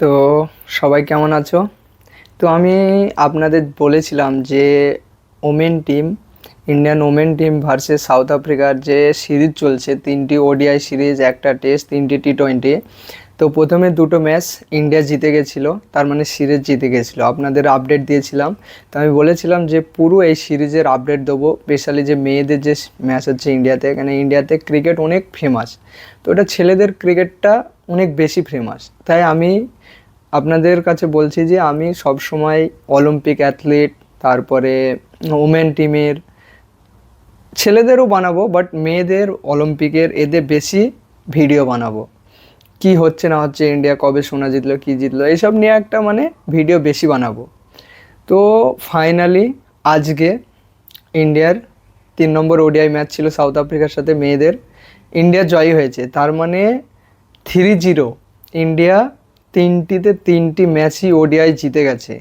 তো সবাই কেমন আছো? তো আমি আপনাদের বলেছিলাম যে women team, Indian women team versus South আফ্রিকার যে সিরিজ চলছে, তিনটি ওডিআই সিরিজ, একটা টেস্ট, তিনটি টি টোয়েন্টি তো প্রথমে দুটো ম্যাচ ইন্ডিয়া জিতে গেছিল, তার মানে সিরিজ জিতে গেছিল। আপনাদের আপডেট দিয়েছিলাম। তো আমি বলেছিলাম যে পুরো এই সিরিজের আপডেট দেবো স্পেশালি যে মেয়েদের যে ম্যাচ হচ্ছে ইন্ডিয়াতে। এখানে ইন্ডিয়াতে ক্রিকেট অনেক ফেমাস তো ওটা ছেলেদের ক্রিকেটটা অনেক বেশি ফেমাস তাই আমি আপনাদের কাছে বলছি যে, আমি সব সময় অলিম্পিক অ্যাথলিট তারপরে ওমেন টিমের ছেলেদেরও বানাবো বাট মেয়েদের অলিম্পিকের এদের বেশি ভিডিও বানাবো। কি হচ্ছে না হচ্ছে ইন্ডিয়া কবে সোনা জিতলো, কি জিতলো এইসব নিয়ে একটা মানে ভিডিও বেশি বানাবো। তো ফাইনালি আজকে ইন্ডিয়ার তিন নম্বর ওডিআই ম্যাচ ছিল সাউথ আফ্রিকার সাথে মেয়েদের। ইন্ডিয়া জয়ী হয়েছে। তার মানে থ্রি জিরো, ইন্ডিয়া তিনটিতে তিনটি ম্যাচই ওডিআই জিতে গেছে।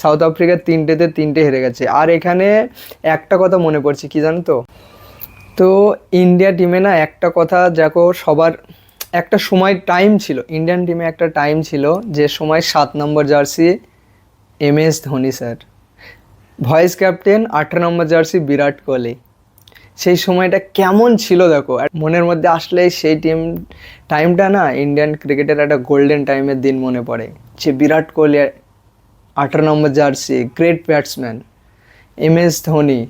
সাউথ আফ্রিকার তিনটেতে তিনটে হেরে গেছে। আর এখানে একটা কথা মনে পড়ছে, কি জানো তো? তো ইন্ডিয়া টিমে না একটা কথা দেখো, সবার একটা সময় টাইম ছিল, ইন্ডিয়ান টিমে একটা টাইম ছিল যে সময় সাত নম্বর jersey M S Dhoni sir. Vice captain আঠারো নম্বর জার্সি বিরাট কোহলি। সেই সময়টা কেমন ছিল দেখো? মনের মধ্যে আসলে সেই টিম টাইমটা না ইন্ডিয়ান ক্রিকেটের একটা গোল্ডেন টাইমের দিন মনে পড়ে। যে বিরাট কোহলি আঠারো নম্বর jersey great batsman M S Dhoni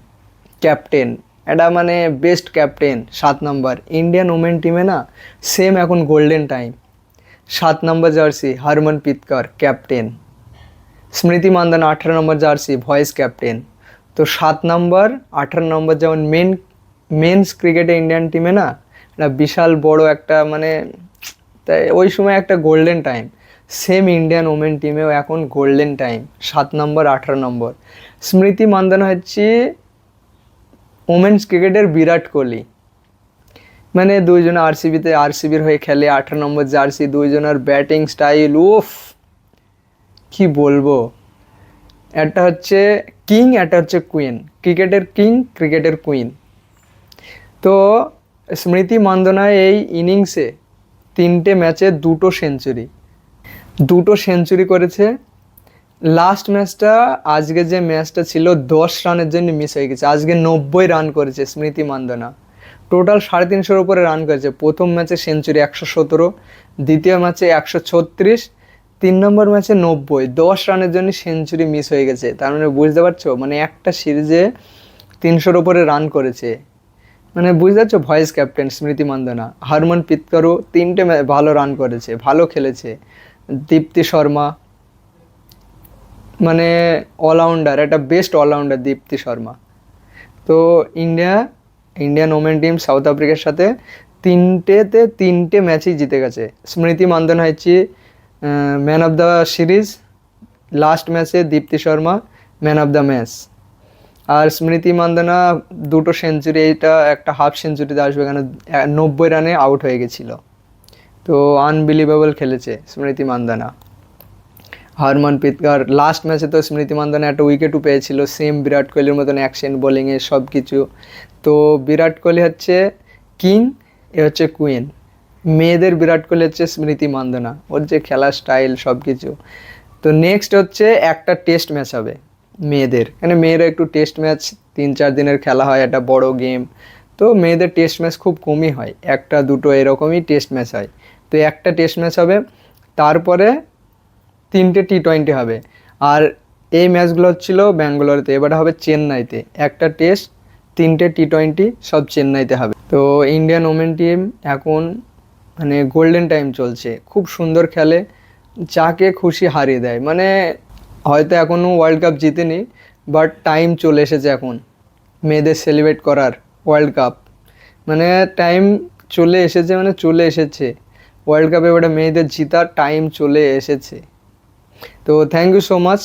captain এটা মানে বেস্ট ক্যাপ্টেন সাত নম্বর। ইন্ডিয়ান ওমেন টিমে না সেম এখন গোল্ডেন টাইম সাত number jersey Harman Preetkaur captain Smriti Mandhana আঠারো নম্বর জার্সি ভয়েস ক্যাপ্টেন তো সাত নম্বর, আঠারো নম্বর যেমন মেন মেন্স ক্রিকেটে ইন্ডিয়ান টিমে না, একটা বিশাল বড় একটা মানে তাই ওই সময় একটা golden time same Indian women টিমেও এখন গোল্ডেন টাইম সাত নম্বর আঠারো নম্বর স্মৃতি মান্দানা হচ্ছে ওমেন্স ক্রিকেটের বিরাট কোহলি। মানে দুইজন আরসিবিতে আরসিবির হয়ে খেলে, আঠারো নম্বর জার্সি দুইজনের ব্যাটিং স্টাইল উফ! কি বলব? একটা হচ্ছে কিং একটা হচ্ছে কুইন ক্রিকেটের কিং ক্রিকেটের কুইন তো স্মৃতি মান্দনা এই ইনিংসে তিনটে ম্যাচে দুটো সেঞ্চুরি। দুটো সেঞ্চুরি করেছে। লাস্ট ম্যাচটা, আজকে যে ম্যাচটা ছিল, দশ রানের জন্য মিস হয়ে গেছে। আজকে নব্বই রান করেছে স্মৃতি মান্দনা। টোটাল সাড়ে তিনশোর উপরে রান করেছে। প্রথম ম্যাচে সেঞ্চুরি একশো সতেরো, দ্বিতীয় ম্যাচে একশো ছত্রিশ, তিন নম্বর ম্যাচে নব্বই। দশ রানের জন্য সেঞ্চুরি মিস হয়ে গেছে। তার মানে বুঝতে পারছ? মানে একটা সিরিজে তিনশোর উপরে রান করেছে। মানে বুঝতে পারছ? ভয়েস ক্যাপ্টেন স্মৃতি মান্দনা হরমন পিতকারও তিনটে ভালো রান করেছে, ভালো খেলেছে। দীপ্তি শর্মা মানে অলরাউন্ডার একটা বেস্ট অলরাউন্ডার দীপ্তি শর্মা। তো India, Indian women team South আফ্রিকার সাথে তিনটেতে তিনটে ম্যাচই জিতে গেছে। স্মৃতি মান্দনা হচ্ছে man of the series last ম্যাচে Deepti Sharma man of the match আর স্মৃতি মান্দনা দুটো সেঞ্চুরি এটা একটা হাফ সেঞ্চুরিতে আসবে কেন? নব্বই রানে আউট হয়ে গেছিল। তো আনবিলিভেবল খেলেছে স্মৃতি মান্দানা। হরমন পিতকার লাস্ট ম্যাচে তো স্মৃতি মান্দানা একটা উইকেটও পেয়েছিল। সেম বিরাট কোহলির মতন অ্যাকশন বোলিংয়ে সব কিছু তো বিরাট কোহলি হচ্ছে কিং এ হচ্ছে কুইন মেয়েদের বিরাট কোহলি হচ্ছে স্মৃতি মান্দানা। ওর যে খেলার স্টাইল সব কিছু তো নেক্সট হচ্ছে একটা টেস্ট ম্যাচ হবে। মেয়েদের। মানে মেয়েরা একটু টেস্ট ম্যাচ তিন চার দিনের খেলা হয়, একটা বড় গেম তো মেয়েদের টেস্ট ম্যাচ খুব কমই হয়। একটা, দুটো এরকমই টেস্ট ম্যাচ হয়। তো একটা টেস্ট ম্যাচ হবে, তারপরে তিনটে টি টোয়েন্টি হবে। আর এই ম্যাচগুলো হচ্ছিল ব্যাঙ্গালোরতে, এবারে হবে চেন্নাইতে। একটা টেস্ট তিনটে টি টোয়েন্টি সব চেন্নাইতে হবে। তো ইন্ডিয়ান ওমেন টিম এখন মানে গোল্ডেন টাইম চলছে। খুব সুন্দর খেলে, যাকে খুশি হারিয়ে দেয়। মানে হয়তো এখনও ওয়ার্ল্ড কাপ জিতেনি বাট টাইম চলে এসেছে এখন। মেয়েদের সেলিব্রেট করার ওয়ার্ল্ড কাপ মানে টাইম চলে এসেছে মানে চলে এসেছে। ওয়ার্ল্ড কাপে এবারে মেয়েদের জিতার টাইম চলে এসেছে। তো থ্যাংক ইউ সো মাচ